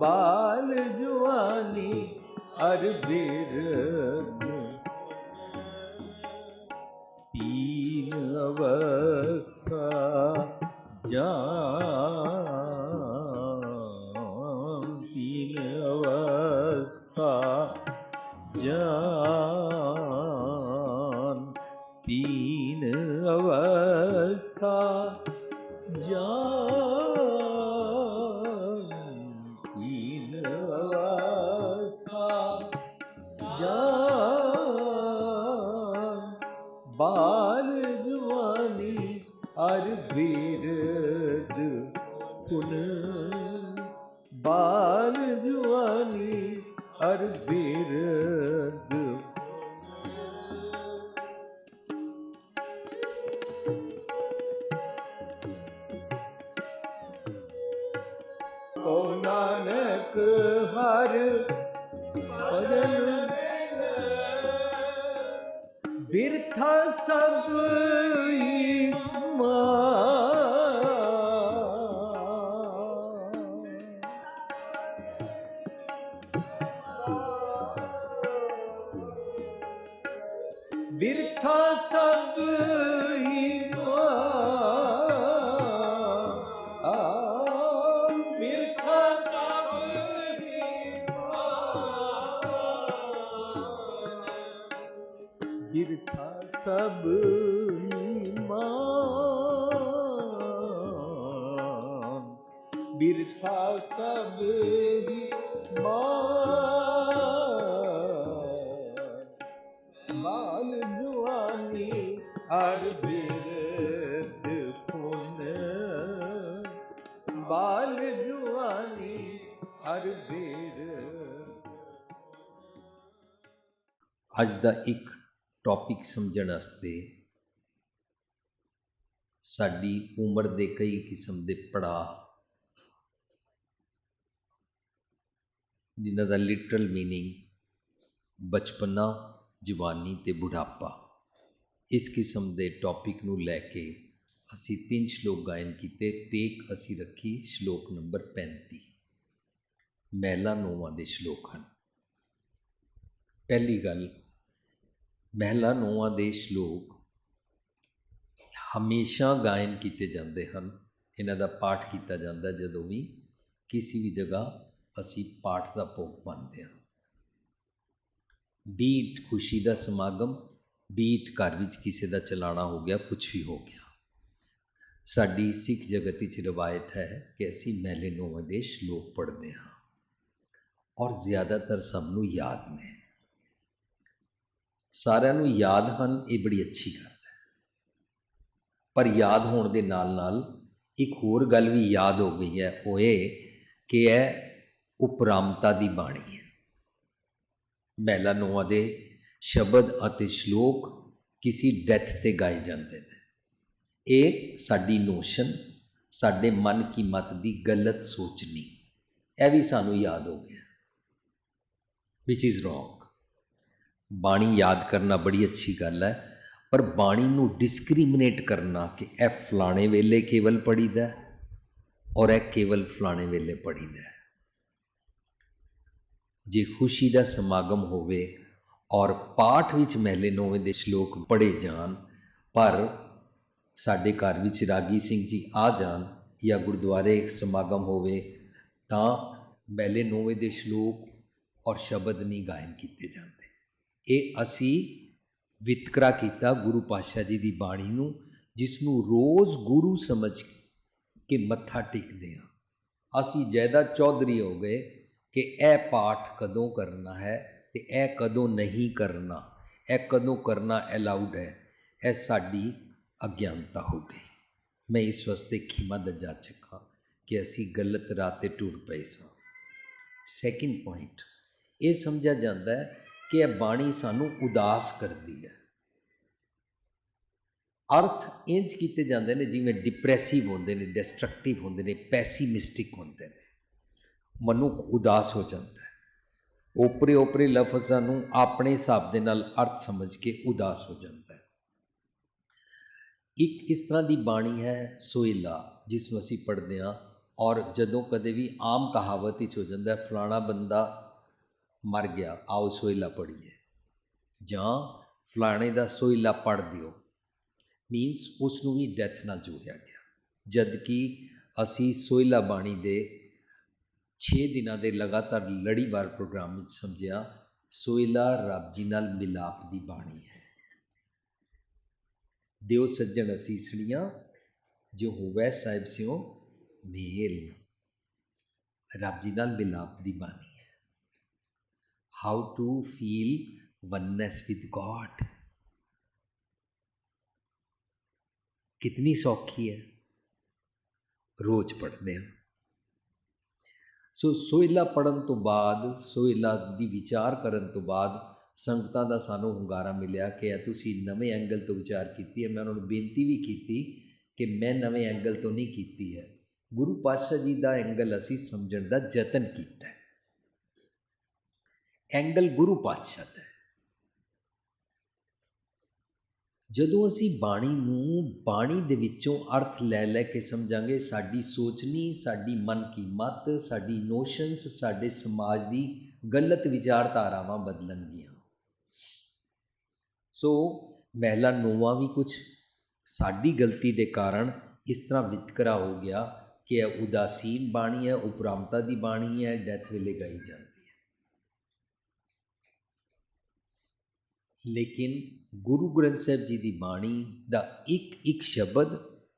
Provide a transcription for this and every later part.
ਬਾਲ ਜਵਾਨੀ ਅਰ ਬਿਰਧ ਤੀਨ ਅਵਸਥਾ ਜਾਨ ਤੀਨ ਅਵਸਥਾ ਜਾਨ ਤੀਨ ਅਵਸਥਾ ਜਾਨ ਈਮਾਨ ਬਿਰਥਾ ਸਭ ਈਮਾਨ ਬਿਰਥਾ ਸਭ ਈਮਾਨ ਬਾਲ ਜਵਾਨੀ ਹਰ ਬਿਰਦ ਪੁਨ ਬਾਲ ਜਵਾਨੀ ਹਰ ਬਿਰਦ ਅੱਜ ਦਾ ਇੱਕ ਟੌਪਿਕ ਸਮਝਣ ਵਾਸਤੇ ਸਾਡੀ ਉਮਰ ਦੇ ਕਈ ਕਿਸਮ ਦੇ ਪੜਾਅ ਜਿਨ੍ਹਾਂ ਦਾ ਲਿਟਰਲ मीनिंग ਬਚਪਨਾ ਜਵਾਨੀ ਤੇ ਬੁਢਾਪਾ ਇਸ ਕਿਸਮ ਦੇ ਟੌਪਿਕ ਨੂੰ ਲੈ ਕੇ ਅਸੀਂ ਤਿੰਨ ਸ਼ਲੋਕ ਗਾਇਨ ਕੀਤੇ ਟੇਕ ਅਸੀਂ ਰੱਖੀ ਸ਼ਲੋਕ ਨੰਬਰ 35 ਮਹਿਲਾ ਨੋਵਾਂ ਦੇ ਸ਼ਲੋਕ ਹਨ ਪਹਿਲੀ ਗੱਲ ਮਹਿਲਾ ਨੋਵਾਂ ਦੇ ਸ਼ਲੋਕ ਹਮੇਸ਼ਾ ਗਾਇਨ ਕੀਤੇ ਜਾਂਦੇ ਹਨ। ਇਹਨਾਂ ਦਾ ਪਾਠ ਕੀਤਾ ਜਾਂਦਾ ਜਦੋਂ ਵੀ ਕਿਸੇ ਵੀ ਜਗ੍ਹਾ ਅਸੀਂ ਪਾਠ ਦਾ ਭੋਗ ਪਾਉਂਦੇ ਹਾਂ। ਬੀਟ ਖੁਸ਼ੀ ਦਾ ਸਮਾਗਮ, ਬੀਟ ਘਰ ਵਿੱਚ ਕਿਸੇ ਦਾ ਚਲਾਣਾ ਹੋ ਗਿਆ ਕੁਝ ਵੀ ਹੋ ਗਿਆ। ਸਾਡੀ ਸਿੱਖ ਜਗਤ ਵਿੱਚ ਰਵਾਇਤ ਹੈ ਕਿ ਅਸੀਂ ਮਹਿਲੇ ਨੋਵਾਂ ਦੇ ਸ਼ਲੋਕ ਪੜ੍ਹਦੇ ਹਾਂ। ਔਰ ਜ਼ਿਆਦਾਤਰ ਸਭ ਨੂੰ ਯਾਦ ਨੇ। ਸਾਰਿਆਂ ਨੂੰ ਯਾਦ ਹਨ, ਇਹ ਬੜੀ ਅੱਛੀ ਗੱਲ ਹੈ। ਪਰ ਯਾਦ ਹੋਣ ਦੇ ਨਾਲ ਨਾਲ ਇੱਕ ਹੋਰ ਗੱਲ ਵੀ ਯਾਦ ਹੋ ਗਈ ਹੈ ਉਹ ਇਹ ਕਿ ਇਹ ਉਪਰਾਮਤਾ ਦੀ ਬਾਣੀ ਹੈ। ਮਹਿਲਾ ਨੋਆਂ ਦੇ ਸ਼ਬਦ ਅਤੇ ਸ਼ਲੋਕ ਕਿਸੇ ਡੈਥ ਤੇ ਗਾਏ ਜਾਂਦੇ ਨੇ। ਇਹ ਸਾਡੀ ਨੋਸ਼ਨ, ਸਾਡੇ ਮਨ ਕੀ ਮਤ ਦੀ ਗਲਤ ਸੋਚਣੀ ਇਹ ਵੀ ਸਾਨੂੰ ਯਾਦ ਹੋ ਗਿਆ। ਵਿਚ ਇਜ਼ ਰੋਂਗ ਬਾਣੀ ਯਾਦ ਕਰਨਾ ਬੜੀ ਅੱਛੀ ਗੱਲ ਹੈ, ਪਰ ਬਾਣੀ ਨੂੰ ਡਿਸਕ੍ਰਿਮੀਨੇਟ ਕਰਨਾ ਕਿ ਇਹ ਫਲਾਣੇ ਵੇਲੇ ਕੇਵਲ ਪੜੀਦਾ ਔਰ ਇਹ ਕੇਵਲ ਫਲਾਣੇ ਵੇਲੇ ਪੜੀਦਾ ਜੇ ਖੁਸ਼ੀ ਦਾ ਸਮਾਗਮ ਹੋਵੇ ਔਰ ਪਾਠ ਵਿੱਚ ਮਹਿਲੇ ਨੌਵੇਂ ਦੇ ਸ਼ਲੋਕ ਪੜ੍ਹੇ ਜਾਣ, ਪਰ ਸਾਡੇ ਘਰ ਵਿੱਚ ਰਾਗੀ ਸਿੰਘ ਜੀ ਆ ਜਾਣ ਜਾਂ ਗੁਰਦੁਆਰੇ ਸਮਾਗਮ ਹੋਵੇ, ਤਾਂ ਮਹਿਲੇ ਨੌਵੇਂ ਦੇ ਸ਼ਲੋਕ ਔਰ ਸ਼ਬਦ ਨਹੀਂ ਗਾਇਨ ਕੀਤੇ ਜਾਂਦੇ। ਇਹ ਅਸੀਂ ਵਿਤਕਰਾ ਕੀਤਾ ਗੁਰੂ ਪਾਤਸ਼ਾਹ ਜੀ ਦੀ ਬਾਣੀ ਨੂੰ ਜਿਸ ਨੂੰ ਰੋਜ਼ ਗੁਰੂ ਸਮਝ ਕੇ ਮੱਥਾ ਟੇਕਦੇ ਹਾਂ। ਅਸੀਂ ਜੈਦਾ ਚੌਧਰੀ ਹੋ ਗਏ ਕਿ ਇਹ ਪਾਠ ਕਦੋਂ ਕਰਨਾ ਹੈ ਤੇ ਇਹ ਕਦੋਂ ਨਹੀਂ ਕਰਨਾ, ਇਹ ਕਦੋਂ ਕਰਨਾ ਅਲਾਉਡ ਹੈ, ਇਹ ਸਾਡੀ ਅਗਿਆਨਤਾ ਹੋ ਗਈ। ਮੈਂ ਇਸ ਵਾਸਤੇ ਖਿਮਾ ਦਾ ਜਾਚਕ ਹਾਂ ਕਿ ਅਸੀਂ ਗਲਤ ਰਾਹ ਤੇ ਟੁਰ ਪਏ ਸਾਂ। ਸੈਕਿੰਡ ਪੁਆਇੰਟ ਇਹ ਸਮਝਿਆ ਜਾਂਦਾ ਹੈ ਕਿ ਇਹ ਬਾਣੀ ਸਾਨੂੰ ਉਦਾਸ ਕਰਦੀ ਹੈ। ਅਰਥ ਇੰਜ ਕੀਤੇ ਜਾਂਦੇ ਨੇ ਜਿਵੇਂ ਡਿਪਰੈਸਿਵ ਹੁੰਦੇ ਨੇ ਡਿਸਟਰਕਟਿਵ ਹੁੰਦੇ ਨੇ ਪੈਸੀਮਿਸਟਿਕ ਹੁੰਦੇ ਨੇ। ਮਨੁੱਖ ਉਦਾਸ ਹੋ ਜਾਂਦਾ ਹੈ। ਓਪਰੇ ਓਪਰੇ ਲਫ਼ਜ਼ਾਂ ਨੂੰ ਆਪਣੇ ਹਿਸਾਬ ਦੇ ਨਾਲ ਅਰਥ ਸਮਝ ਕੇ ਉਦਾਸ ਹੋ ਜਾਂਦਾ ਹੈ। ਇੱਕ ਇਸ ਤਰ੍ਹਾਂ ਦੀ ਬਾਣੀ ਹੈ ਸੋਇਲਾ ਜਿਸ ਨੂੰ ਅਸੀਂ ਪੜ੍ਹਦੇ ਹਾਂ ਔਰ ਜਦੋਂ ਕਦੇ ਵੀ ਆਮ ਕਹਾਵਤ ਵਿੱਚ ਹੋ ਜਾਂਦਾ ਹੈ, ਫਲਾਣਾ ਬੰਦਾ ਮਰ ਗਿਆ, ਆਓ ਸੋਇਲਾ ਪੜੀਏ ਜਾਂ ਫਲਾਣੇ ਦਾ ਸੋਇਲਾ ਪੜ ਦਿਓ। ਮੀਨਸ ਉਸ ਨੂੰ ਵੀ ਡੈਥ ਨਾਲ ਜੋੜਿਆ ਗਿਆ। ਜਦ ਕਿ ਅਸੀਂ ਸੋਇਲਾ ਬਾਣੀ ਦੇ 6 ਦਿਨਾਂ ਦੇ ਲਗਾਤਾਰ ਲੜੀਵਾਰ ਪ੍ਰੋਗਰਾਮ ਵਿੱਚ ਸਮਝਿਆ, ਸੋਇਲਾ ਰੱਬ ਜੀ ਨਾਲ ਮਿਲਾਪ ਦੀ ਬਾਣੀ ਹੈ। ਦਿਓ ਸੱਜਣ ਅਸੀਸੜੀਆਂ ਜੋ ਹੋਵੇ ਸਾਹਿਬ ਸਿਓ ਮੇਲ। ਰੱਬ ਜੀ ਨਾਲ ਮਿਲਾਪ ਦੀ ਬਾਣੀ। ਹੈ how to feel oneness with God ਕਿਤਨੀ ਸੌਖੀ ਹੈ ਰੋਜ਼ ਪੜ੍ਹਦੇ ਹਾਂ ਸੋ ਸੋਇਲਾ ਪੜਨ ਤੋਂ ਬਾਅਦ ਸੋਇਲਾ ਦੀ ਵਿਚਾਰ ਕਰਨ ਤੋਂ ਬਾਅਦ ਸੰਗਤਾਂ ਦਾ ਸਾਨੂੰ ਹੁੰਗਾਰਾ ਮਿਲਿਆ ਕਿ ਇਹ ਤੁਸੀਂ ਨਵੇਂ ਐਂਗਲ ਤੋਂ ਵਿਚਾਰ ਕੀਤੀ ਹੈ ਮੈਂ ਉਹਨਾਂ ਨੂੰ ਬੇਨਤੀ ਵੀ ਕੀਤੀ ਕਿ ਮੈਂ ਨਵੇਂ ਐਂਗਲ ਤੋਂ ਨਹੀਂ ਕੀਤੀ ਹੈ ਗੁਰੂ ਪਾਤਸ਼ਾਹ ਜੀ ਦਾ ਐਂਗਲ ਅਸੀਂ ਸਮਝਣ ਦਾ ਯਤਨ ਕੀਤਾ ਐਂਗਲ ਗੁਰੂ ਪਾਤਸ਼ਾਹ ਦਾ ਹੈ। ਜਦੋਂ ਅਸੀਂ ਬਾਣੀ ਨੂੰ ਬਾਣੀ ਦੇ ਵਿੱਚੋਂ ਅਰਥ ਲੈ ਲੈ ਕੇ ਸਮਝਾਂਗੇ, ਸਾਡੀ ਸੋਚਣੀ, ਸਾਡੀ ਮਨ ਕੀ ਮਤ, ਸਾਡੀ ਨੋਸ਼ਨਸ ਸਾਡੇ ਸਮਾਜ ਦੀ ਗਲਤ ਵਿਚਾਰਧਾਰਾਵਾਂ ਬਦਲਣਗੀਆਂ। ਸੋ ਮਹਿਲਾ ਨੋਵਾ ਵੀ ਕੁਝ ਸਾਡੀ ਗਲਤੀ ਦੇ ਕਾਰਨ ਇਸ ਤਰ੍ਹਾਂ ਵਿਤਕਰਾ ਹੋ ਗਿਆ ਕਿ ਇਹ ਉਦਾਸੀਨ ਬਾਣੀ ਹੈ, ਉਪਰਾਮਤਾ ਦੀ ਬਾਣੀ ਹੈ ਡੈਥ ਵੇਲੇ ਗਾਈ ਜਾਂਦੀ ਹੈ ਲੇਕਿਨ ਗੁਰੂ ਗ੍ਰੰਥ ਸਾਹਿਬ ਜੀ ਦੀ ਬਾਣੀ ਦਾ ਇੱਕ ਇੱਕ ਸ਼ਬਦ,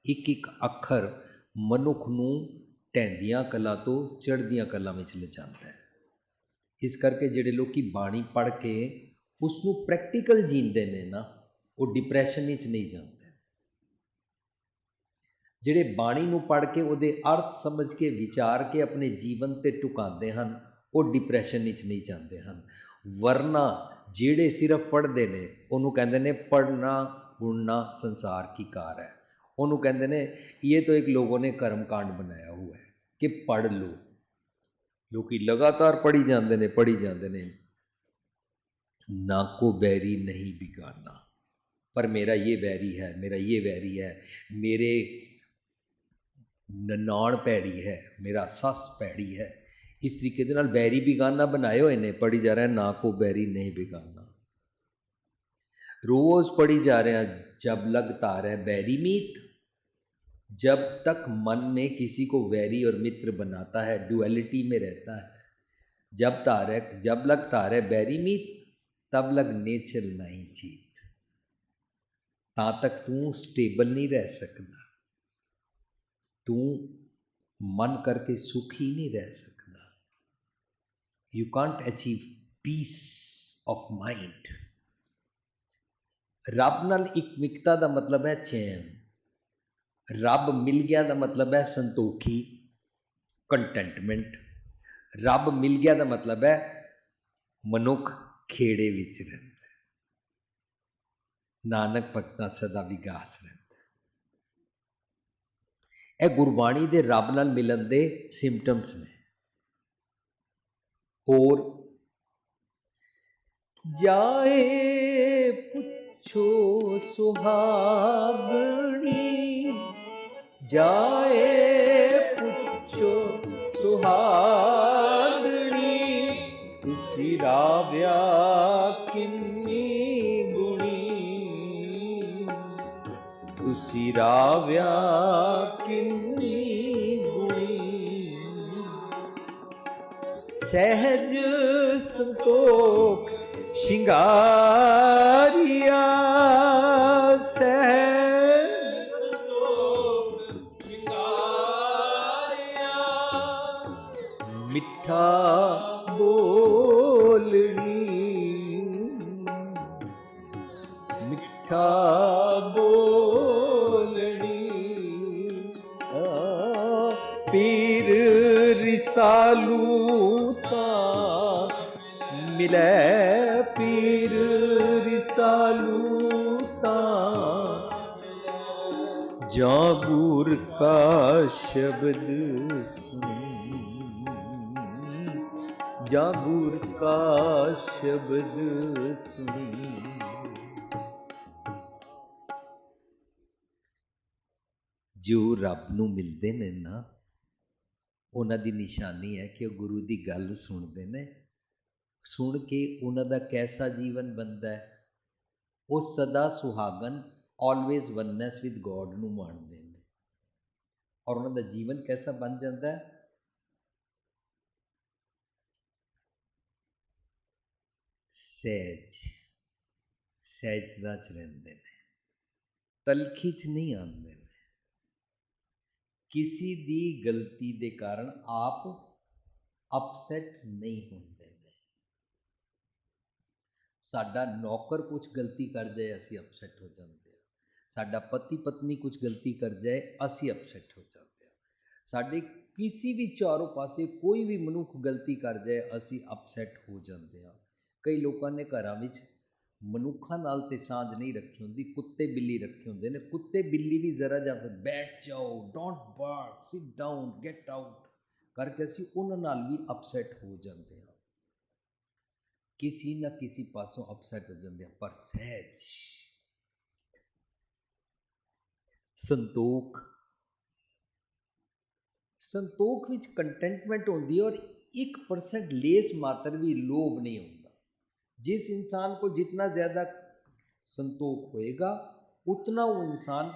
ਇੱਕ ਇੱਕ ਅੱਖਰ ਮਨੁੱਖ ਨੂੰ ਟੈਂਦੀਆਂ ਕਲਾ ਤੋਂ ਚੜ੍ਹਦੀਆਂ ਕਲਾ ਵਿੱਚ ਲਿਜਾਂਦਾ ਹੈ। ਇਸ ਕਰਕੇ ਜਿਹੜੇ ਲੋਕੀ ਬਾਣੀ ਪੜ੍ਹ ਕੇ ਉਸ ਨੂੰ ਪ੍ਰੈਕਟੀਕਲ ਜੀਂਦੇ ਨੇ ਨਾ, ਉਹ ਡਿਪਰੈਸ਼ਨ ਵਿੱਚ ਨਹੀਂ ਜਾਂਦੇ। ਜਿਹੜੇ ਬਾਣੀ ਨੂੰ ਪੜ੍ਹ ਕੇ ਉਹਦੇ ਅਰਥ ਸਮਝ ਕੇ, ਵਿਚਾਰ ਕੇ ਆਪਣੇ ਜੀਵਨ ਤੇ ਟੁਕਾਉਂਦੇ ਹਨ, ਉਹ ਡਿਪਰੈਸ਼ਨ ਵਿੱਚ ਨਹੀਂ ਜਾਂਦੇ ਹਨ। ਵਰਨਾ ਜਿਹੜੇ ਸਿਰਫ ਪੜ੍ਹਦੇ ਨੇ ਉਹਨੂੰ ਕਹਿੰਦੇ ਨੇ ਪੜ੍ਹਨਾ ਗੁਣਨਾ ਸੰਸਾਰ ਕੀ ਕਾਰ ਹੈ ਉਹਨੂੰ ਕਹਿੰਦੇ ਨੇ ਇਹ ਤਾਂ ਇੱਕ ਲੋਗੋਂ ਨੇ ਕਰਮ ਕਾਂਡ ਬਣਾਇਆ ਹੋਇਆ ਹੈ ਕਿ ਪੜ੍ਹ ਲਓ ਲੋਕੀ ਲਗਾਤਾਰ ਪੜ੍ਹੀ ਜਾਂਦੇ ਨੇ ਪੜ੍ਹੀ ਜਾਂਦੇ ਨੇ ਨਾ ਕੋ ਬੈਰੀ ਨਹੀਂ ਬਿਗਾਨਾ ਪਰ ਮੇਰਾ ਇਹ ਵੈਰੀ ਹੈ ਮੇਰਾ ਇਹ ਵੈਰੀ ਹੈ ਮੇਰੇ ਨਨਾਣ ਪੈੜੀ ਹੈ ਮੇਰਾ ਸੱਸ ਪੈੜੀ ਹੈ ਇਸ ਤਰੀਕੇ ਦੇ ਨਾਲ ਬੈਰੀ ਬਿਗਾਨਾ ਬਣਾਏ ਹੋਏ ਨੇ ਪੜੀ ਜਾ ਰਿਹਾ ਨਾ ਕੋ ਬੈਰੀ ਨਹੀਂ ਬਿਗਾਨਾ रोज पढ़ी जा रहे हैं जब लगता है बैरी मीत जब तक मन में किसी को वैरी और मित्र बनाता है डुअलिटी में रहता है जब तार जब लग तार बैरी मीत तब लग नेचर नहीं जीत ता तक तू स्टेबल नहीं रह सकता तू मन करके सुखी नहीं रह सकता you can't achieve peace of mind. ਰੱਬ ਨਾਲ ਇਕਮਿਕਤਾ ਦਾ ਮਤਲਬ ਹੈ ਚੈਨ। ਰੱਬ ਮਿਲ ਗਿਆ ਦਾ ਮਤਲਬ ਹੈ ਸੰਤੋਖੀ ਕੰਟੈਂਟਮੈਂਟ ਰੱਬ ਮਿਲ ਗਿਆ ਦਾ ਮਤਲਬ ਹੈ ਮਨੁੱਖ ਖੇੜੇ ਵਿੱਚ ਰਹਿੰਦਾ ਨਾਨਕ ਭਗਤਾਂ ਸਦਾ ਵਿਗਾਸ ਰਹਿੰਦਾ ਇਹ ਗੁਰਬਾਣੀ ਦੇ ਰੱਬ ਨਾਲ ਮਿਲਣ ਦੇ ਸਿੰਪਟਮਸ ਨੇ। और जाए पुछो सुहागणी जाए पुछो सुहागणी तुसी राव्या किन्नी गुणी। तुसी राव्या किन्नी ਸਹਿਜ ਸੰਤੋਖ ਸ਼ਿੰਗਾਰੀਆ ਸਹਿਜ ਮਿਲੇ ਪੀਰ ਰਿਸਾਲੂ ਤਾਂ ਜਾਂ ਕਾ ਸ਼ਬਦ ਸੁਨ ਜਾਂ ਕਾ ਸ਼ਬਦ ਸੁਨ ਜੋ ਰੱਬ ਨੂੰ ਮਿਲਦੇ ਨੇ ਨਾ, ਉਹਨਾਂ ਦੀ ਨਿਸ਼ਾਨੀ ਹੈ ਕਿ ਉਹ ਗੁਰੂ ਦੀ ਗੱਲ ਸੁਣਦੇ ਨੇ। ਸੁਣ ਕੇ ਉਹਨਾਂ ਦਾ ਕੈਸਾ ਜੀਵਨ ਬਣਦਾ ਹੈ, ਉਹ ਸਦਾ ਸੁਹਾਗਨ ਆਲਵੇਜ਼ ਵਨਨੈਸ ਵਿਦ ਗੋਡ ਨੂੰ ਮੰਨਦੇ ਨੇ। ਔਰ ਉਹਨਾਂ ਦਾ ਜੀਵਨ ਕੈਸਾ ਬਣ ਜਾਂਦਾ ਹੈ? ਸਹਿਜ ਸਹਿਜਤਾ ਚ ਰਹਿੰਦੇ ਨੇ, ਤਲਖੀ ਚ ਨਹੀਂ ਆਉਂਦੇ ਨੇ। ਕਿਸੇ ਦੀ ਗਲਤੀ ਦੇ ਕਾਰਨ ਆਪ ਅਪਸੈਟ ਨਹੀਂ ਹੁੰਦੇ। ਸਾਡਾ ਨੌਕਰ ਕੁਝ ਗਲਤੀ ਕਰ ਜਾਏ, ਅਸੀਂ ਅਪਸੈਟ ਹੋ ਜਾਂਦੇ ਹਾਂ। ਸਾਡਾ ਪਤੀ ਪਤਨੀ ਕੁਝ ਗਲਤੀ ਕਰ ਜਾਏ, ਅਸੀਂ ਅਪਸੈਟ ਹੋ ਜਾਂਦੇ ਹਾਂ। ਸਾਡੇ ਕਿਸੇ ਵੀ ਚਾਰੋਂ ਪਾਸੇ ਕੋਈ ਵੀ ਮਨੁੱਖ ਗਲਤੀ ਕਰ ਜਾਏ, ਅਸੀਂ ਅਪਸੈਟ ਹੋ ਜਾਂਦੇ ਹਾਂ। ਕਈ ਲੋਕਾਂ ਨੇ ਘਰਾਂ ਵਿੱਚ ਮਨੁੱਖਾਂ ਨਾਲ ਤੇ ਸਾਂਝ ਨਹੀਂ ਰੱਖੀ ਹੁੰਦੀ, ਕੁੱਤੇ ਬਿੱਲੀ ਰੱਖੇ ਹੁੰਦੇ ਨੇ। ਕੁੱਤੇ ਬਿੱਲੀ ਵੀ ਜ਼ਰਾ ਜਾਂ ਫਿਰ ਬੈਠ ਜਾਓ don't bark sit down get out ਕਰਕੇ ਅਸੀਂ ਉਹਨਾਂ ਨਾਲ ਵੀ ਅਪਸੈਟ ਹੋ ਜਾਂਦੇ ਹਾਂ। ਕਿਸੇ ਨਾ ਕਿਸੇ ਪਾਸੋਂ ਅਪਸੈਟ ਹੋ ਜਾਂਦੇ ਹਾਂ ਪਰ ਸਹਿਜ ਸੰਤੋਖ ਸੰਤੋਖ ਵਿੱਚ ਕੰਟੈਂਟਮੈਂਟ ਹੁੰਦੀ ਹੈ ਔਰ 1% ਲੇਸ ਮਾਤਰ ਵੀ ਲੋਭ ਨਹੀਂ ਹੁੰਦਾ जिस इंसान को जितना ज़्यादा संतोख होएगा उतना वो इंसान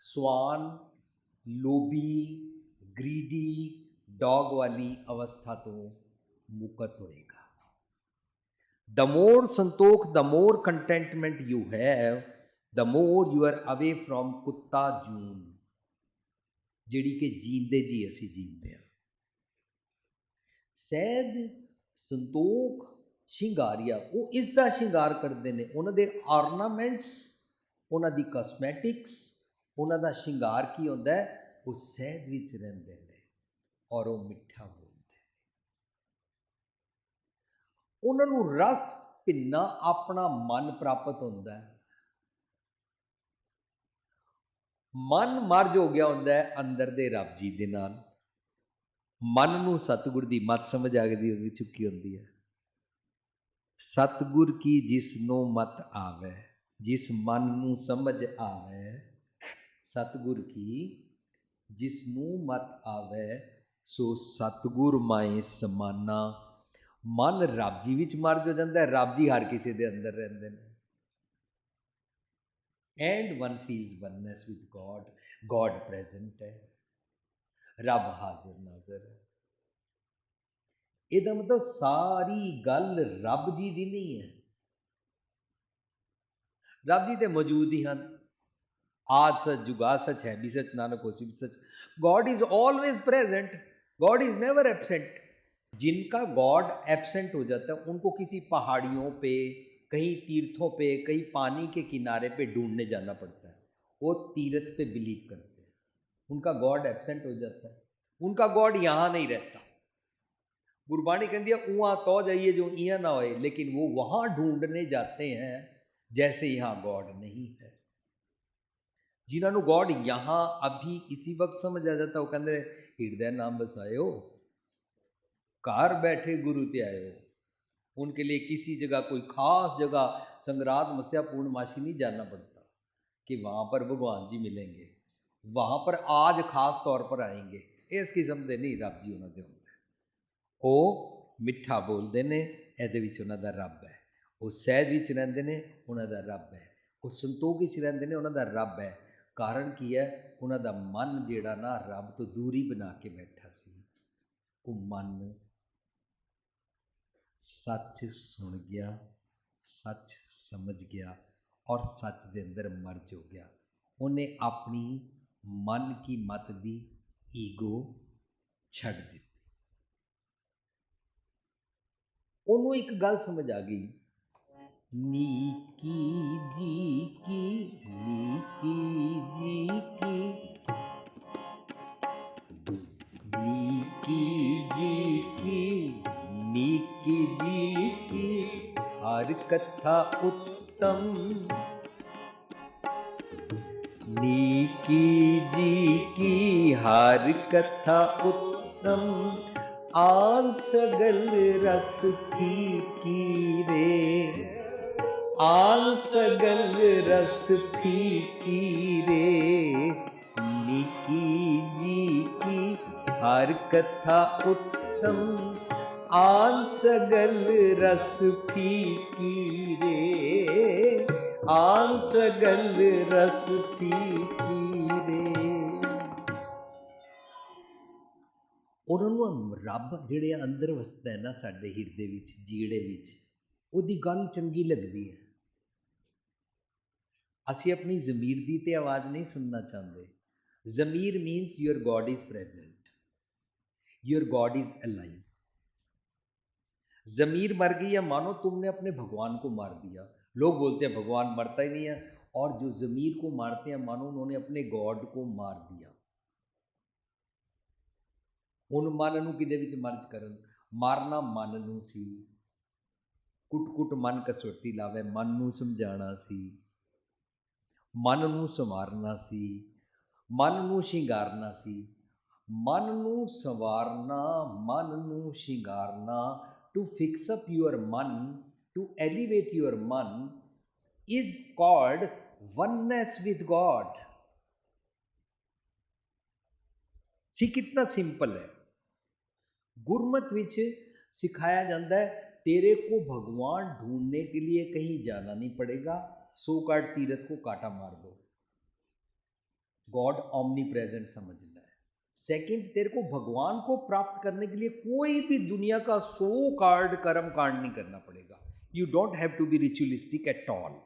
स्वान लोभी ग्रीडी डॉग वाली अवस्था तो मुक्त होएगा The more santokh, the more contentment you have, the more you are away from kutta joon. ਜਿਹੜੀ ਕਿ ਜੀਂਦੇ ਜੀ ਅਸੀਂ ਜੀਂਦੇ ਆ ਸਹਿਜ ਸੰਤੋਖ ਸ਼ਿੰਗਾਰੀਆ ਉਹ ਇਸ ਦਾ ਸ਼ਿੰਗਾਰ ਕਰਦੇ ਨੇ। ਉਹਨਾਂ ਦੇ ਆਰਨਾਮੈਂਟਸ ਉਹਨਾਂ ਦੀ ਕਾਸਮੈਟਿਕਸ ਉਹਨਾਂ ਦਾ ਸ਼ਿੰਗਾਰ ਕੀ ਹੁੰਦਾ ਹੈ? ਉਹ ਸਹਿਜ ਵਿੱਚ ਰਹਿੰਦੇ ਨੇ ਔਰ ਉਹ ਮਿੱਠਾ ਉਹਨਾਂ ਨੂੰ ਰਸ ਭਿੰਨਾ ਆਪਣਾ ਮਨ ਪ੍ਰਾਪਤ ਹੁੰਦਾ ਹੈ। ਮਨ ਮਰਜ ਹੋ ਗਿਆ ਹੁੰਦਾ ਹੈ ਅੰਦਰ ਦੇ ਰੱਬ ਜੀ ਦੇ ਨਾਲ। ਮਨ ਨੂੰ ਸਤਿਗੁਰ ਦੀ ਮਤ ਸਮਝ ਆ ਗਈ, ਉਹਦੀ ਚੁੱਕੀ ਹੁੰਦੀ ਹੈ? ਸਤਿਗੁਰ ਕੀ ਜਿਸ ਨੂੰ ਮਤ ਆਵੇ, ਜਿਸ ਮਨ ਨੂੰ ਸਮਝ ਆਵੇ, ਸਤਿਗੁਰ ਕੀ ਜਿਸ ਨੂੰ ਮਤ ਆਵੇ, ਸੋ ਸਤਗੁਰ ਮਾਏ ਸਮਾਨਾ ਮਨ ਰੱਬ ਜੀ ਵਿੱਚ ਮਰਜ ਹੋ ਜਾਂਦਾ ਹੈ, ਰੱਬ ਜੀ ਹਰ ਕਿਸੇ ਦੇ ਅੰਦਰ ਰਹਿੰਦੇ ਨੇ। And one feels oneness with God God present ਹੈ। ਰੱਬ ਹਾਜ਼ਰ ਨਾਜ਼ਰ ਹੈ। ਇਹਦਾ ਮਤਲਬ ਸਾਰੀ ਗੱਲ ਰੱਬ ਜੀ ਦੀ ਨਹੀਂ ਹੈ। ਰੱਬ ਜੀ ਤੇ ਮੌਜੂਦ ਹੀ ਹਨ। ਆਦ ਸਚ ਜੁਗਾ ਸਚ, ਹੈ ਵੀ ਸਚ, ਨਾਨਕ ਹੋਸੀ ਵੀ ਸਚ। God is always present God is never absent जिनका गॉड एबसेंट हो जाता है, उनको किसी पहाड़ियों पे, कहीं तीर्थों पे, कहीं पानी के किनारे पे ढूँढने जाना पड़ता है। वो तीर्थ पे बिलीव करते हैं। उनका गॉड एबसेंट हो जाता है। उनका गॉड यहाँ नहीं रहता। गुरबाणी कह दिया उहाँ तो जाइए जो यहाँ ना होए। लेकिन वो वहाँ ढूँढने जाते हैं, जैसे यहाँ गॉड नहीं है। जिन्होंने गॉड यहाँ अभी इसी वक्त समझ आ जाता वो कहते हृदय नाम बसायो ਬਸਾਇਓ ਘਰ बैठे गुरु ते आयो उनके लिए किसी जगह कोई खास जगह संग्रात मस्या पूर्णमासी नहीं जाना पड़ता कि वहाँ पर भगवान जी मिलेंगे वहाँ पर आज खास तौर पर आएंगे ਇਸ ਕਿਸਮ ਦੇ ਨਹੀਂ ਰੱਬ ਜੀ ਉਹਨਾਂ ਦੇ ਹੁੰਦੇ ਉਹ ਮਿੱਠਾ ਬੋਲਦੇ ਨੇ ਇਹਦੇ ਵਿੱਚ ਉਹਨਾਂ ਦਾ ਰੱਬ ਹੈ ਉਹ ਸਹਿਜ ਵਿੱਚ ਰਹਿੰਦੇ ਨੇ ਉਹਨਾਂ ਦਾ ਰੱਬ ਹੈ ਉਹ ਸੰਤੋਖ ਵਿੱਚ ਰਹਿੰਦੇ ਨੇ ਉਹਨਾਂ ਦਾ ਰੱਬ ਹੈ ਕਾਰਨ ਕੀ ਹੈ ਉਹਨਾਂ ਦਾ ਮਨ ਜਿਹੜਾ ਨਾ ਰੱਬ ਤੋਂ ਦੂਰੀ ਬਣਾ ਕੇ ਬੈਠਾ ਸੀ ਉਹ ਮਨ ਸੱਚ ਸੁਣ ਗਿਆ, ਸੱਚ ਸਮਝ ਗਿਆ ਔਰ ਸੱਚ ਦੇ ਅੰਦਰ ਮਰਜ ਹੋ ਗਿਆ ਉਹਨੇ ਆਪਣੀ ਮਨ ਕੀ ਮਤ ਦੀ ਈਗੋ ਛੱਡ ਦਿੱਤੀ। ਉਹਨੂੰ ਇੱਕ ਗੱਲ ਸਮਝ ਆ ਗਈ। ਨੀਕੀ ਜੀ ਕੀ, ਨੀਕੀ ਜੀ ਕੀ? ਨੀਕੀ ਜੀ ਕੀ? नीकी जी की हर कथा उत्तम। नीकी जी की हर कथा उत्तम। आन सगल रस की कीरे आन सगल रस की रे निकी जी की हर कथा उत्तम। आन सगल रस फीकी रे। आन सगल रस फीकी रे। ਉਹਨਾਂ ਨੂੰ ਰੱਬ ਜਿਹੜੇ ਅੰਦਰ ਵਸਦਾ ਹੈ ਨਾ ਸਾਡੇ ਹਿਰਦੇ ਵਿੱਚ ਜੀੜੇ ਵਿੱਚ ਉਹਦੀ ਗੱਲ ਚੰਗੀ ਲੱਗਦੀ ਹੈ ਅਸੀਂ ਆਪਣੀ ਜ਼ਮੀਰ ਦੀ ਤੇ ਆਵਾਜ਼ ਨਹੀਂ ਸੁਣਨਾ ਚਾਹੁੰਦੇ ਜ਼ਮੀਰ means your God is present your God is alive जमीर मर गई या मानो तुमने अपने भगवान को मार दिया लोग बोलते हैं भगवान मरता ही नहीं है और जो जमीर को मारते हैं मानो उन्होंने अपने गॉड को मार दिया ਹੁਣ ਮਨ ਨੂੰ ਕਿਦੇ ਵਿੱਚ ਮਰਜ ਕਰਨ ਮਾਰਨਾ ਮਨ ਨੂੰ ਸੀ ਕੁੱਟ-ਕੁੱਟ ਮਨ ਕਸਵੱਟੀ ਲਾਵੇ ਮਨ ਨੂੰ ਸਮਝਾਣਾ ਸੀ ਮਨ ਨੂੰ ਸੰਵਾਰਨਾ ਸੀ ਮਨ ਨੂੰ ਸ਼ਿੰਗਾਰਨਾ ਸੀ ਮਨ ਨੂੰ ਸੰਵਾਰਨਾ ਮਨ ਨੂੰ ਸ਼ਿੰਗਾਰਨਾ to fix up your man, to elevate your man, is called oneness with God. सी कितना सिंपल है। गुरमत विच सिखाया जाता है तेरे को भगवान ढूँढने के लिए कहीं जाना नहीं पड़ेगा। सो काट तीरथ को काटा मार दो। गॉड ऑमनी प्रेजेंट समझ लो। सेकंड तेरे को भगवान को प्राप्त करने के लिए कोई भी दुनिया का सो कार्ड कर्म कांड नहीं करना पड़ेगा। You don't have to be ritualistic at all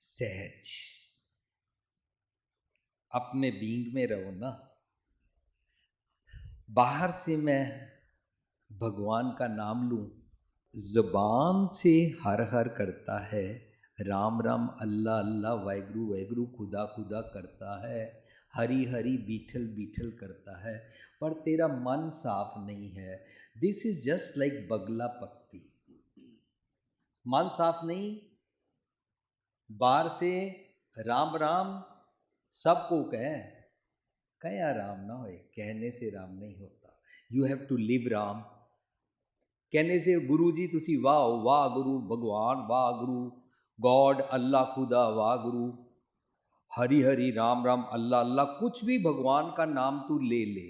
सहज। अपने बींग में रहो ना। बाहर से मैं भगवान का नाम लूँ। जबान से हर हर करता है। राम राम अल्लाह अल्लाह, वाहगुरु वाहगुरु, खुदा खुदा करता है। हरी हरी बीठल बीठल करता है, पर तेरा मन साफ़ नहीं है। दिस इज़ जस्ट लाइक बगला पत्ती मन साफ़ नहीं बाहर से राम राम, सबको कहे, कया राम ना होए, कहने से राम नहीं होता। You have to live Ram. कहने से गुरु जी तुसी वाह वाह गुरु, भगवान वाह गुरु, गॉड, अल्लाह खुदा वाह गुरु। हरि हरि राम राम, अल्लाह अल्लाह, कुछ भी भगवान का नाम तू ले ले।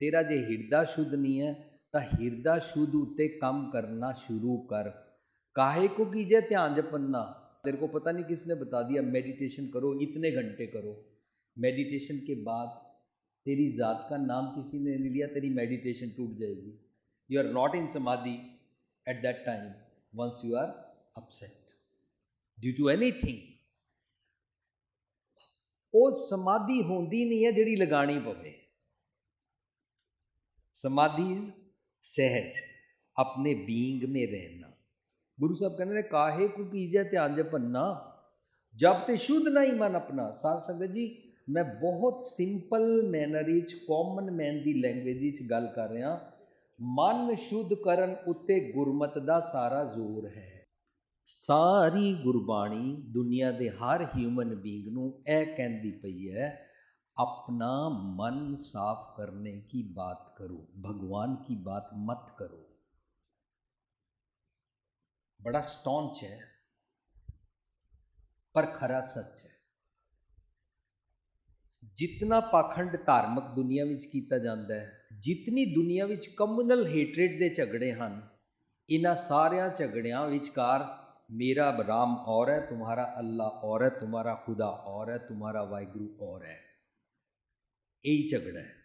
तेरा जे हृदय शुद्ध नहीं है तो हृदय शुद्ध उत्ते काम करना शुरू कर। काहे को कीजिए ध्यान जपन्ना? तेरे को पता नहीं किसने बता दिया मेडिटेशन करो, इतने घंटे करो। मेडिटेशन के बाद तेरी ज़ात का नाम किसी ने नहीं लिया, तेरी मेडिटेशन टूट जाएगी। You are not in samadhi at that time once you are upset due to anything ਉਹ ਸਮਾਧੀ ਹੁੰਦੀ ਨਹੀਂ ਹੈ ਜਿਹੜੀ ਲਗਾਣੀ ਪਵੇ। ਸਮਾਧੀ ਸਹਿਜ, ਆਪਣੇ ਬੀਇੰਗ ਮੇ ਰਹਿਣਾ। ਗੁਰੂ ਸਾਹਿਬ ਕਹਿੰਦੇ ਨੇ, ਕਾਹੇ ਕੋ ਕੀਜੈ ਧਿਆਨ ਜੇ ਭੰਨਾ ਜਪ ਤੇ ਸ਼ੁੱਧ ਨਹੀਂ ਮਨ ਆਪਣਾ। ਸਾਧ ਸੰਗਤ ਜੀ, ਮੈਂ ਬਹੁਤ ਸਿੰਪਲ ਮੈਨਰ ਵਿੱਚ ਕਾਮਨ ਮੈਨ ਦੀ ਲੈਂਗੁਏਜ ਵਿੱਚ ਗੱਲ ਕਰ ਰਿਹਾ। ਮਨ ਸ਼ੁੱਧ ਕਰਨ ਉੱਤੇ ਗੁਰਮਤ ਦਾ ਸਾਰਾ ਜ਼ੋਰ ਹੈ। ਸਾਰੀ ਗੁਰਬਾਣੀ ਦੁਨੀਆ ਦੇ ਹਰ ਹਿਊਮਨ ਬੀਇੰਗ ਨੂੰ ਇਹ ਕਹਿੰਦੀ ਪਈ ਹੈ अपना मन साफ करने की बात करो भगवान की बात मत करो बड़ा स्टॉन्च है पर खरा सच है ਜਿਤਨਾ ਪਾਖੰਡ ਧਾਰਮਿਕ ਦੁਨੀਆ ਵਿੱਚ ਕੀਤਾ ਜਾਂਦਾ ਹੈ ਜਿਤਨੀ ਦੁਨੀਆ ਵਿੱਚ ਕਮਿਊਨਲ ਹੇਟਰੇਡ ਦੇ ਝਗੜੇ ਹਨ ਇਹਨਾਂ ਸਾਰਿਆਂ ਝਗੜਿਆਂ ਵਿਚਕਾਰ ਮੇਰਾ ਰਾਮ ਔਰ ਹੈ ਤੁਹਾਡਾ ਅੱਲਾ ਔਰ ਹੈ ਤੁਹਾਡਾ ਖੁਦਾ ਔਰ ਹੈ ਤੁਹਾਡਾ ਵਾਹਿਗੁਰੂ ਔਰ ਹੈ यही झगड़ा है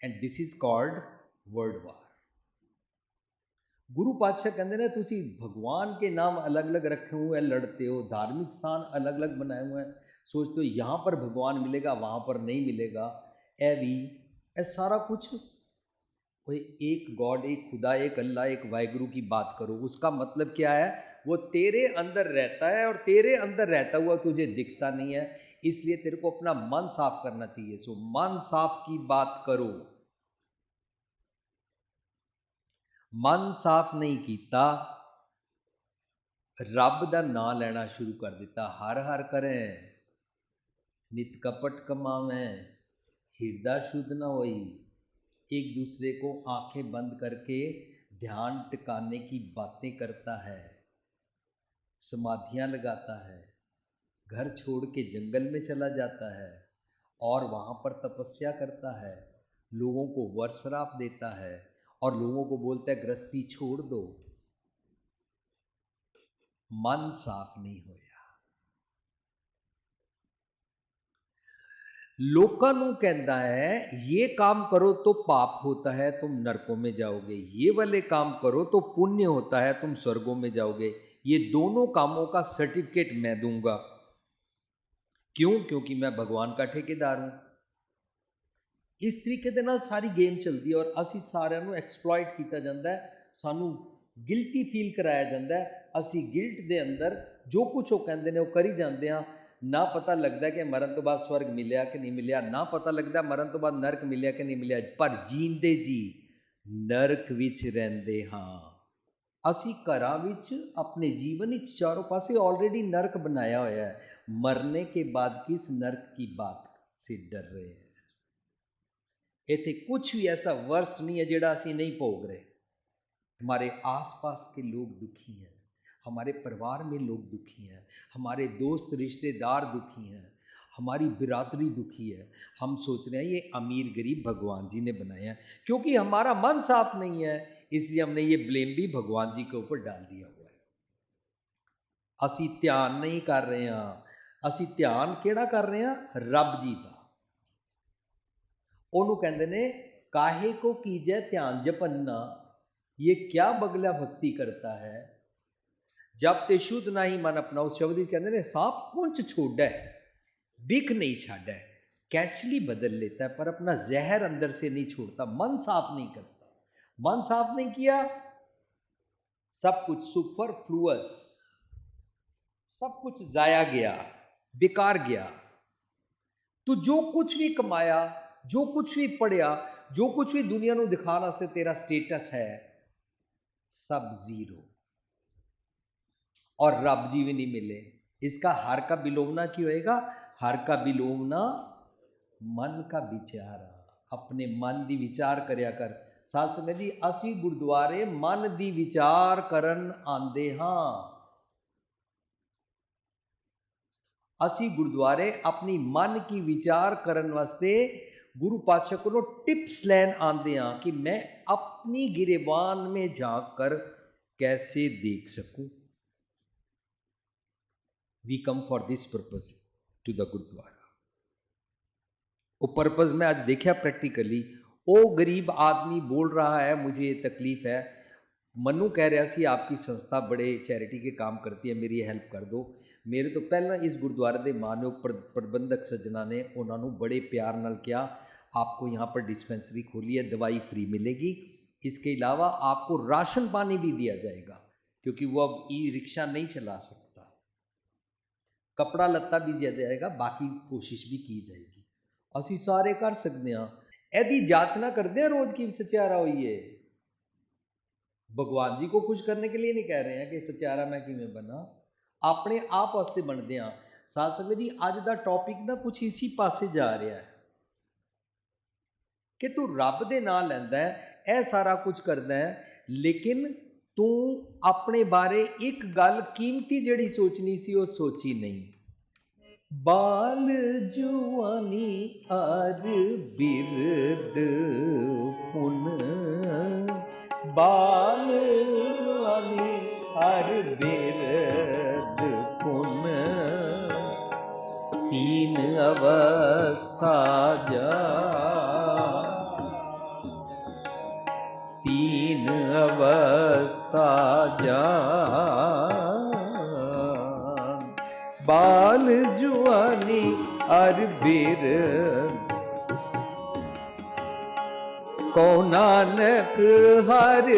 and this is called world war Guru ਪਾਤਸ਼ਾਹ ਕਹਿੰਦੇ ਨੇ ਤੁਸੀਂ ਭਗਵਾਨ के नाम अलग अलग रखे हुए हैं लड़ते हो धार्मिक स्थान अलग अलग बनाए हुए हैं सोचते हो यहाँ पर भगवान मिलेगा वहाँ पर नहीं मिलेगा ए भी ए सारा कुछ वो एक गॉड एक खुदा एक अल्लाह एक वाहिगुरु की बात करो उसका मतलब क्या है वो तेरे अंदर रहता है और तेरे अंदर रहता हुआ तुझे दिखता नहीं है इसलिए तेरे को अपना मन साफ करना चाहिए सो मन साफ की बात करो ਮਨ ਸਾਫ਼ ਨਹੀਂ ਕੀਤਾ ਰੱਬ ਦਾ ਨਾਮ ਲੈਣਾ ਸ਼ੁਰੂ ਕਰ ਦਿੱਤਾ ਹਰ ਹਰ ਕਰੇ ਨਿਤ ਕਪਟ ਕਮਾਵੇਂ ਹਿਰਦਾ शुद्ध न होई एक दूसरे को आंखें बंद करके ध्यान टिकाने की बातें करता है समाधियां लगाता है घर छोड़ के जंगल में चला जाता है और वहाँ पर तपस्या करता है लोगों को वर्षराप देता है और लोगों को बोलता है गृहस्थी छोड़ दो मन साफ नहीं होया ਲੋਕਾਂ ਨੂੰ ਕਹਿੰਦਾ ਹੈ ये काम करो तो पाप होता है तुम नरकों में जाओगे ये वाले काम करो तो पुण्य होता है तुम स्वर्गों में जाओगे ये दोनों कामों का सर्टिफिकेट मैं दूंगा क्यों क्योंकि मैं भगवान का ठेकेदार हूं ਇਸ ਤਰੀਕੇ ਦੇ ਨਾਲ ਸਾਰੀ ਗੇਮ ਚੱਲਦੀ ਹੈ ਔਰ ਅਸੀਂ ਸਾਰਿਆਂ ਨੂੰ ਐਕਸਪਲੋਇਟ ਕੀਤਾ ਜਾਂਦਾ ਹੈ ਸਾਨੂੰ ਗਿਲਟੀ ਫੀਲ ਕਰਾਇਆ ਜਾਂਦਾ ਹੈ ਅਸੀਂ ਗਿਲਟ ਦੇ ਅੰਦਰ ਜੋ ਕੁਝ ਉਹ ਕਹਿੰਦੇ ਨੇ ਉਹ ਕਰੀ ਜਾਂਦੇ ਆ ਨਾ ਪਤਾ ਲੱਗਦਾ ਕਿ ਮਰਨ ਤੋਂ ਬਾਅਦ ਸਵਰਗ ਮਿਲਿਆ ਕਿ ਨਹੀਂ ਮਿਲਿਆ ਨਾ ਪਤਾ ਲੱਗਦਾ ਮਰਨ ਤੋਂ ਬਾਅਦ ਨਰਕ ਮਿਲਿਆ ਕਿ ਨਹੀਂ ਮਿਲਿਆ ਪਰ ਜੀਂਦੇ ਜੀ ਨਰਕ ਵਿੱਚ ਰਹਿੰਦੇ ਹਾਂ ਅਸੀਂ ਘਰਾਂ ਵਿੱਚ ਆਪਣੇ ਜੀਵਨ ਵਿੱਚ ਚਾਰੋਂ ਪਾਸੇ ਆਲਰੇਡੀ ਨਰਕ ਬਣਾਇਆ ਹੋਇਆ ਹੈ ਮਰਨੇ ਕੇ ਬਾਅਦ ਕਿਸ ਨਰਕ ਕੀ ਬਾਤ ਸੇ ਡਰ ਰਹੇ हैं इतने कुछ भी ऐसा वर्स्ट नहीं है जेड़ा ਅਸੀਂ नहीं भोग रहे हमारे आसपास के लोग दुखी हैं हमारे परिवार में लोग दुखी हैं हमारे दोस्त रिश्तेदार दुखी हैं हमारी बिरादरी दुखी है हम सोच रहे हैं ये अमीर गरीब भगवान जी ने बनाया है क्योंकि हमारा मन साफ नहीं है इसलिए हमने ये ब्लेम भी भगवान जी के ऊपर डाल दिया हुआ है ਅਸੀਂ ਧਿਆਨ ਨਹੀਂ ਕਰ ਰਹੇ ਹਾਂ ਅਸੀਂ ਧਿਆਨ ਕਿਹੜਾ ਕਰ ਰਹੇ ਹਾਂ ਰੱਬ ਜੀ ਦਾ ਉਹਨੂੰ ਕਹਿੰਦੇ ਨੇ ਕਾਹੇ ਕੋ ਕੀਜੈ ਧਿਆਨ ਜਪੰਨਾ ਇਹ ਕਿਆ ਬਗਲਾ ਭਗਤੀ ਕਰਤਾ ਹੈ ਜਬ ਤੇ ਸ਼ੁੱਧ ਨਹੀਂ ਮਨ ਆਪਣਾ ਉਸ ਸ਼ਬਦ ਵਿੱਚ ਕਹਿੰਦੇ ਨੇ ਸਾਪ ਪੁੰਚ ਛੋੜੈ ਬਿਖ नहीं छाड़ा कैचली बदल लेता है पर अपना जहर अंदर से नहीं छोड़ता मन साफ नहीं करता मन साफ़ नहीं किया। सब कुछ सुपर फ्लूअस सब कुछ जाया गया, बेकार गया। तो जो कुछ भी कमाया, जो कुछ भी पढ़िया, जो कुछ भी दुनिया को दिखाना से तेरा स्टेटस है, सब ज़ीरो और रब जी भी नहीं मिले। इसका हर का बिलोमना क्यों होएगा? हर का बिलोमना मन का विचार। अपने मन की विचार कर। ਸਾਧ ਸੰਗਤ ਜੀ ਅਸੀਂ ਗੁਰਦੁਆਰੇ ਮਨ ਦੀ ਵਿਚਾਰ ਕਰਨ ਆਂਦੇ ਹਾਂ ਅਸੀਂ ਗੁਰਦੁਆਰੇ ਆਪਣੀ ਮਨ ਕੀ ਵਿਚਾਰ ਕਰਨ ਵਾਸਤੇ गुरु पातशाह को टिप्स लैन आते हैं कि मैं अपनी गिरेबान में जाकर कैसे देख सकूं we come for this purpose to the gurdwara वो पर्पज मैं आज देखा प्रैक्टिकली वो गरीब आदमी बोल रहा है मुझे ये तकलीफ है मनु कह रहा सी आपकी संस्था बड़े चैरिटी के काम करती है मेरी हेल्प कर दो ਮੇਰੇ ਤੋਂ ਪਹਿਲਾਂ ਇਸ ਗੁਰਦੁਆਰੇ ਦੇ ਮਾਨਯੋਗ ਪ੍ਰਬੰਧਕ ਸੱਜਣਾ ਨੇ ਉਹਨਾਂ ਨੂੰ ਬੜੇ ਪਿਆਰ ਨਾਲ ਕਿਹਾ आपको यहाँ पर डिस्पेंसरी खोली है दवाई फ्री मिलेगी इसके अलावा आपको राशन पानी भी दिया जाएगा क्योंकि वो अब ई रिक्शा नहीं चला सकता कपड़ा लत्ता भी दिया जाएगा बाकी कोशिश भी की जाएगी ਅਸੀਂ ਸਾਰੇ ਕਰ ਸਕਦੇ ਹਾਂ ਇਹਦੀ ਜਾਚਨਾ ਕਰਦੇ ਆ रोज की सचारा हुई है भगवान जी को खुश करने के लिए नहीं कह रहे हैं कि सचारा मैं किमें बना ਆਪਣੇ ਆਪ ਵਾਸਤੇ ਬਣਦੇ ਆ ਸਾਧ ਸੰਗਤ ਜੀ ਅੱਜ ਦਾ ਟੌਪਿਕ ਨਾ ਕੁਝ ਇਸੀ ਪਾਸੇ ਜਾ ਰਿਹਾ ਹੈ ਕਿ ਤੂੰ ਰੱਬ ਦੇ ਨਾਂ ਲੈਂਦਾ ਹੈ ਇਹ ਸਾਰਾ ਕੁਝ ਕਰਦਾ ਹੈ ਲੇਕਿਨ ਤੂੰ ਆਪਣੇ ਬਾਰੇ ਇੱਕ ਗੱਲ ਕੀਮਤੀ ਜਿਹੜੀ ਸੋਚਣੀ ਸੀ ਉਹ ਸੋਚੀ ਨਹੀਂ बाल जुवानी आर बिरद पुन बाल जुवानी आर बिरद पुन तीन अवस्था जा तीन अवस्था जा ਅਰ ਬੀਰ ਕੋ ਨਾਨਕ ਹਰ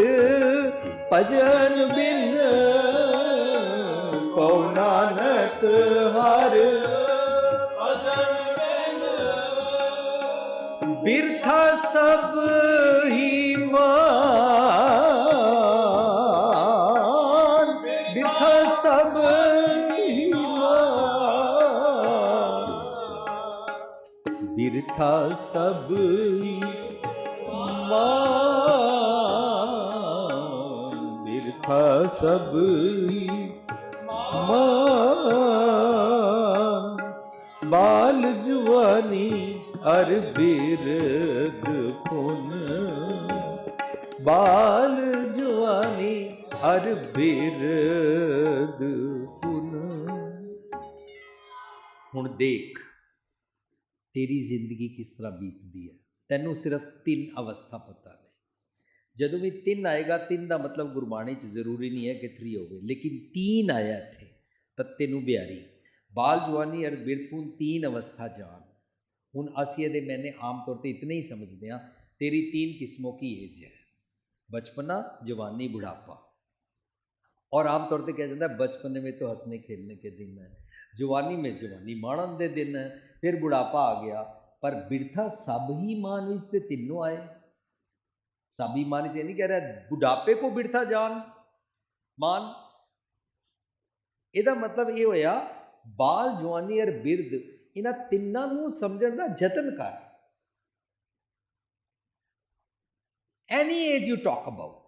ਭਜਨ ਬਿਨ। ਕੋ ਨਾਨਕ ਹਰ ਭਜਨ ਬਿਨ। ਬਿਰਥਾ ਸਭ ਹੀ ਮਾ ਮਿੱਠਾ ਸਭ ਮਾਂ ਮਿੱਠਾ ਸਭ ਮਾਂ ਬਾਲ ਜਵਾਨੀ ਅਰ ਬੀਰਗ ਖੁਨ ਬਾਲ ਜਵਾਨੀ ਅਰ ਬੀਰਗ ਖੁਨ ਹੁਣ ਦੇਖ। ਤੇਰੀ ਜ਼ਿੰਦਗੀ ਕਿਸ ਤਰ੍ਹਾਂ ਬੀਤਦੀ ਹੈ? ਤੈਨੂੰ ਸਿਰਫ ਤਿੰਨ ਅਵਸਥਾ ਪਤਾ ਨੇ। ਜਦੋਂ ਵੀ ਤਿੰਨ ਆਏਗਾ, ਤਿੰਨ ਦਾ ਮਤਲਬ ਗੁਰਬਾਣੀ 'ਚ ਜ਼ਰੂਰੀ ਨਹੀਂ ਹੈ ਕਿ 3 ਹੋਵੇ, ਲੇਕਿਨ ਤਿੰਨ ਆਇਆ ਇੱਥੇ, ਤਾਂ ਤੈਨੂੰ ਬਿਆਰੀ ਬਾਲ ਜਵਾਨੀ ਅਰ ਬਿਰਥਫੂਨ ਤਿੰਨ ਅਵਸਥਾ ਜਾਣ ਹੁਣ ਅਸੀਂ ਇਹਦੇ ਮੈਨੇ ਆਮ ਤੌਰ ਤੇ ਇਤਨੇ ਹੀ ਸਮਝਦੇ ਆ ਤੇਰੀ ਤਿੰਨ ਕਿਸਮੋਂ ਕੀ ਏਜ ਹੈ? ਬਚਪਨਾ, ਜਵਾਨੀ, ਬੁਢਾਪਾ। और आम तौर पे कहा जाता है बचपने में तो हंसने खेलने के दिन है जवानी में जवानी माणन दे दिन है फिर बुढ़ापा आ गया पर बिरथा सब ही मान विच ते तीनों आए सब ही मान ये नहीं कह रहा बुढ़ापे को बिरथा जान मान ਇਹਦਾ ਮਤਲਬ ਇਹ ਹੋਇਆ ਬਾਲ ਜਵਾਨੀ ਅਰ ਬਿਰਦ ਇਹਨਾਂ ਤਿੰਨਾਂ ਨੂੰ ਸਮਝਣ ਦਾ ਯਤਨ ਕਰ any age you talk about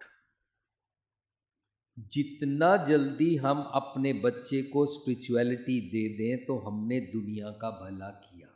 जितना जल्दी हम अपने बच्चे को स्पिरिचुअलिटी दे दें तो हमने दुनिया का भला किया